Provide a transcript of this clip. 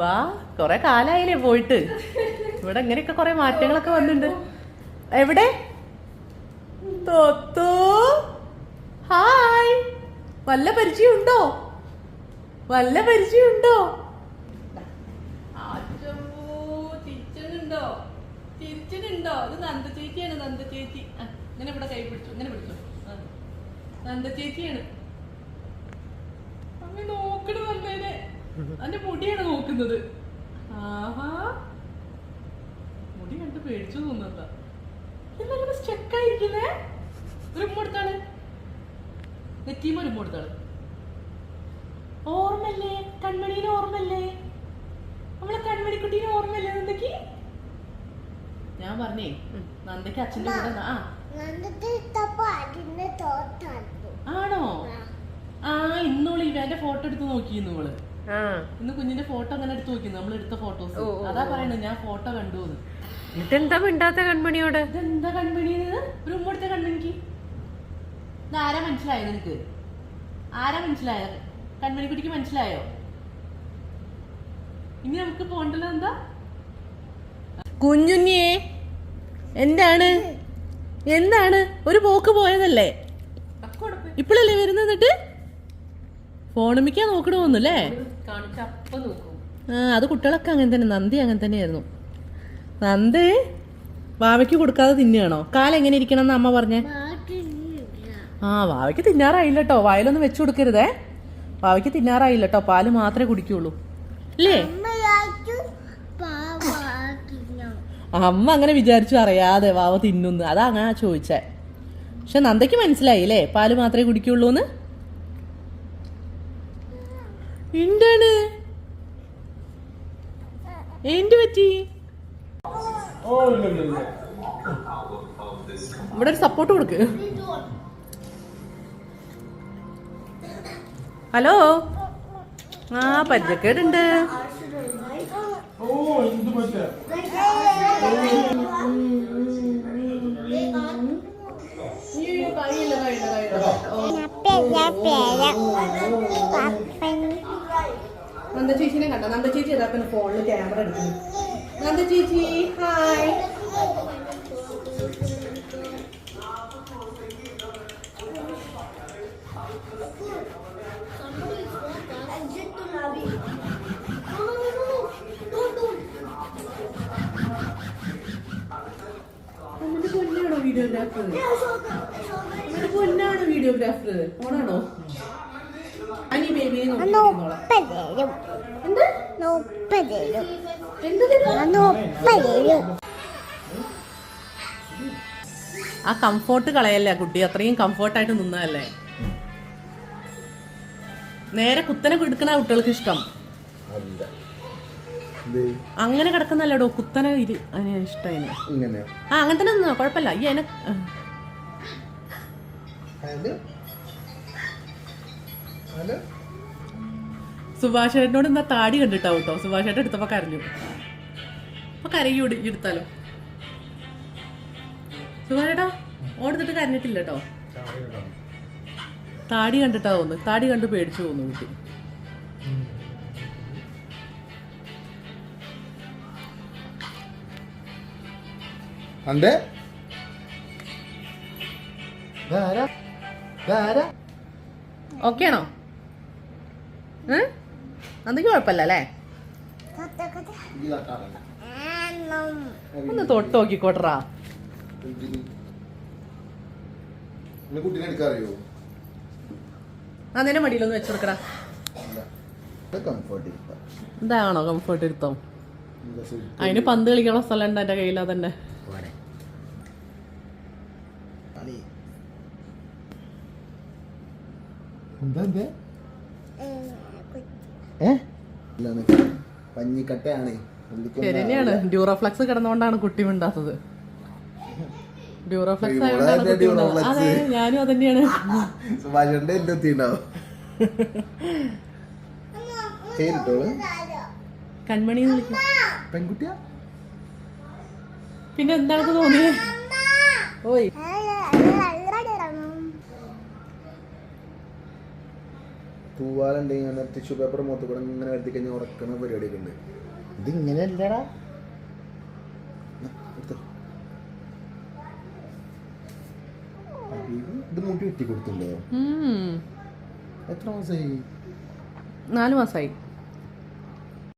വാ കൊറേ കാലായില്ലേ പോയിട്ട്. ഇവിടെ ഇങ്ങനെയൊക്കെ കൊറേ മാറ്റങ്ങളൊക്കെ വന്നിട്ടുണ്ട് എവിടെ? തൊത്തു ഹായ്. വല്ല പരിചയമുണ്ടോ? വല്ല പരിചയമുണ്ടോ? ചിരിച്ചനുണ്ടോ ഇത് ചേച്ചിയാണ് നന്ദ ചേച്ചി. ഇങ്ങനെ ഇവിടെ കൈ ചേച്ചിയാണ്. മുടിയാണ് നോക്കുന്നത് ആഹാ. മുടി കണ്ട് പേടിച്ചു തോന്നുന്നതാ ഇന്നങ്ങനെ സ്റ്റക്കായിരിക്കുന്നേ ഒരു ഉമ്മ എടുത്താണ് നെറ്റീമ ഒരു ഉമ്മെടുത്താണ് ഓർമ്മല്ലേ കൺമണീനെ ഓർമ്മല്ലേ നമ്മളെ കൺമണിക്കുട്ടീനെ ഓർമ്മല്ലേ നന്ദക്ക് ഞാൻ പറഞ്ഞേ നന്ദക്ക് അച്ഛന്റെ കൂടെ ആ. ആണോ? ആ. ഇന്നോളി ഇവന്റെ ഫോട്ടോ എടുത്ത് നോക്കിയിരുന്നു ഇവൾ. ഇന്ന് കുഞ്ഞിന്റെ ഫോട്ടോ അങ്ങനെ എടുത്ത് നോക്കി നമ്മൾ എടുത്ത ഫോട്ടോസ് അതാ പറയണത് ഞാൻ ഫോട്ടോ കണ്ടു ഇതെന്താ മിണ്ടാത്ത കൺമണിയോട്? ഇതെന്താ കൺമണി ഒരു ഉമ്മ എടുത്ത കൺമണിക്ക്. ഇത് ആരാ മനസ്സിലായോ നിനക്ക്? ആരാ മനസ്സിലായോ? കൺമണിക്കുട്ടിക്ക് മനസ്സിലായോ? ഇനി നമുക്ക് പോണ്ടല്ലോ എന്താ? കുഞ്ഞുഞ്ഞിയെ എന്താണ്? എന്താണ്? ഒരു പോക്ക് പോയതല്ലേ? ഇപ്പോഴല്ലേ വരുന്നത് എന്നിട്ട്? ഫോണുമിക്കാൻ നോക്കണമെന്നല്ലേ കാണിച്ച അപ്പൊ നോക്കും. ആ അത് കുട്ടികളൊക്കെ അങ്ങനെ തന്നെ. നന്ദി അങ്ങനെ തന്നെയായിരുന്നു. നന്ദി വാവയ്ക്ക് കൊടുക്കാതെ തിന്നുകയാണോ? കാലെങ്ങനെ ഇരിക്കണം എന്ന് അമ്മ പറഞ്ഞേ? ആ വാവയ്ക്ക് തിന്നാറായില്ല കേട്ടോ വായിലൊന്നും വെച്ചു കൊടുക്കരുതേ. വാവയ്ക്ക് തിന്നാറായില്ല കേട്ടോ പാൽ മാത്രമേ കുടിക്കുള്ളൂ. അല്ലേ? അമ്മ അങ്ങനെ വിചാരിച്ചു അറിയാതെ വാവ തിന്നുന്നു. അതാ അങ്ങനെ ചോദിച്ചേ. പക്ഷെ നന്ദയ്ക്ക് മനസ്സിലായി അല്ലേ പാൽ മാത്രമേ കുടിക്കുള്ളൂ എന്ന് എന്താണ്? എന്ത് പറ്റി? ഇവിടെ ഒരു സപ്പോർട്ട് കൊടുക്ക്. ഹലോ? ആ പരിചയക്കേടുണ്ട്. നന്ദ ചേച്ചിനെ കണ്ട? നന്ദ ചേച്ചി ഏതാ പിന്നെ ഫോണിൽ ക്യാമറ എടുക്കുന്നു നന്ദ ചേച്ചി ഹായ് പൊന്നാണോ വീഡിയോഗ്രാഫർ പൊന്നാണോ വീഡിയോഗ്രാഫർ ഓണാണോ? അനി ബേബിയെ നോക്കിയിരുന്നോളാം എന്ത്? ആ കംഫോർട്ട് കളയല്ലേ കുട്ടി? അത്രയും കംഫോർട്ടായിട്ട് നിന്നതല്ലേ? നേരെ കുത്തനെ എടുക്കണ കുട്ടികൾക്ക് ഇഷ്ടം. അങ്ങനെ കിടക്കുന്നല്ലോ കുത്തനെ ഇരി അതിന് ഇഷ്ടം ഇങ്ങനെ ആ അങ്ങനെ തന്നെ നിന്നോ? കുഴപ്പമില്ല. ഈ അതിനെ സുഭാഷ് ചേട്ടനോട് എന്താ താടി കണ്ടിട്ടാവും കേട്ടോ സുഭാഷ് ചേട്ടൻ എടുത്തപ്പോ കരഞ്ഞു. അപ്പൊ കരയൂടി എടുത്താലോ സുഭാഷ് ചേട്ടാ ഓടുത്തിട്ട് കരഞ്ഞിട്ടില്ല കേട്ടോ താടി കണ്ടിട്ടാ തോന്നുന്നു. താടി കണ്ട് പേടിച്ചു തോന്നു കുട്ടി. ഓക്കെ ആണോ അതൊക്കെ കുഴപ്പമില്ല അല്ലേ? ഒന്ന് തൊട്ട് നോക്കിക്കോട്ടറാ അതിനെ മടിയിലൊന്ന് വെച്ചെടുക്കടാ. ഇതാണോ കംഫർട്ട് എടുത്തോ അതിന് പന്ത് കളിക്കാനുള്ള സ്ഥലം ഉണ്ട് എന്റെ കയ്യിൽ അതന്നെ. എന്താ പഞ്ഞിക്കട്ടയാണ്. ശരി തന്നെയാണ് ഡ്യൂറോഫ്ലക്സ് കിടന്നുകൊണ്ടാണ് കുട്ടി മിണ്ടാത്തത്. ഡ്യൂറോഫ്ലക്സ് ആയതുകൊണ്ടാണ്. അതെ ഞാനും അതന്നെയാണ്. സുഭാഷന്റെ എന്റെ എത്തിണ്ടാവും പേരിട്ടോൾ. കൺമണി വിളിക്കും. പെൺകുട്ടിയാ? പിന്നെ എന്താണ് തോന്നിയത് ഓയ്. തൂവാലുണ്ടെങ്കിൽ അങ്ങനെ ടിഷ്യൂ പേപ്പർ മൊത്തം കൂടെ ഇങ്ങനെ വരുത്തി കഴിഞ്ഞാൽ ഉറക്കണ പരിപാടിയൊക്കെ ഉണ്ട്. ഇത് ഇങ്ങനെ അല്ലടാ ഇത് മുട്ടി വെട്ടി കൊടുത്തിട്ടുണ്ടോ എത്ര മാസമായി നാല് മാസമായി